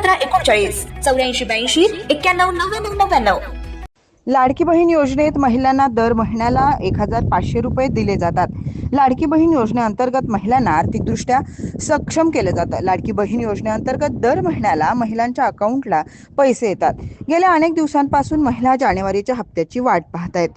सतरा एकोणचाळीस चौऱ्याऐंशी ब्याऐंशी एक्क्याण्णव नव्याण्णव नव्याण्णव. लाडकी बहीण योजनेत महिलांना दर महिन्याला एक हजार पाचशे रुपये दिले जातात. लाडकी बहीण योजनेअंतर्गत महिलांना आर्थिकदृष्ट्या सक्षम केलं जातं. लाडकी बहीण योजनेअंतर्गत दर महिन्याला महिलांच्या अकाउंटला पैसे येतात. गेल्या अनेक दिवसांपासून महिला जानेवारीच्या हप्त्याची वाट पाहत आहेत.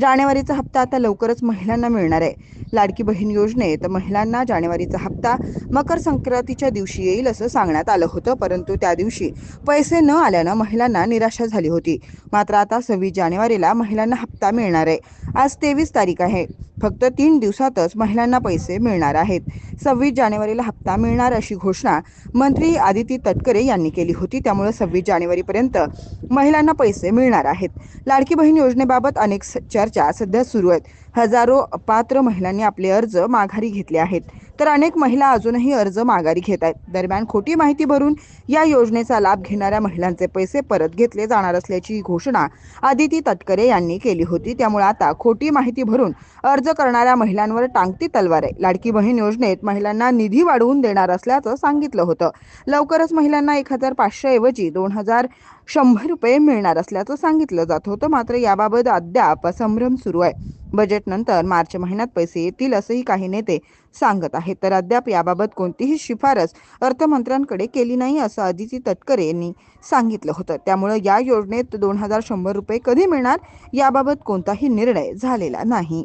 जानेवारीचा हप्ता आता लवकरच महिलांना मिळणार आहे. लाडकी बहीण योजनेत महिलांना जानेवारीचा हप्ता मकर संक्रांतीच्या दिवशी येईल असं सांगण्यात आलं होतं परंतु त्या दिवशी पैसे न आल्यानं महिलांना निराशा झाली होती. मात्र आता सव्वीस जानेवारीला महिलांना हप्ता मिळणार आहे. आज तेवीस तारीख आहे. फक्त तीन दिवसातच महिलांना पैसे मिळणार आहेत. सव्वीस जानेवारीला हप्ता मिळणार अशी घोषणा मंत्री आदिती तटकरे यांनी केली होती. त्यामुळे सव्वीस जानेवारीपर्यंत महिलांना पैसे मिळणार आहेत. लाडकी बहीण योजनेबाबत अनेक स- चर्चा सध्या सुरू आहेत. हजारो पात्र महिलांनी आपले अर्ज माघारी घेतले आहेत. तर अनेक महिला अजूनही अर्ज माघारी घेत आहेत. दरम्यान खोटी माहिती भरून या योजनेचा लाभ घेणाऱ्या महिलांचे पैसे परत घेतले जाणार असल्याची घोषणा आदिती तटकरे यांनी केली होती. त्यामुळे आता खोटी माहिती भरून अर्ज अर्ज करणाऱ्या महिलांवर टांगती तलवार आहे. लाडकी बहीण योजनेत महिलांना निधी वाढवून देणार असल्याचं सांगितलं होतं. लवकरच महिलांना एक हजार पाचशे ऐवजी दोन हजार शंभर रुपये मिळणार असल्याचं सांगितलं जात होतं. मात्र याबाबत अद्याप संभ्रम सुरू आहे. बजेटनंतर मार्च महिन्यात पैसे येतील असंही काही नेते सांगत आहेत. तर अद्याप याबाबत कोणतीही शिफारस अर्थमंत्र्यांकडे केली नाही असं अदिती तटकरे यांनी सांगितलं होतं. त्यामुळे या योजनेत दोन हजार शंभर रुपये कधी मिळणार याबाबत कोणताही निर्णय झालेला नाही.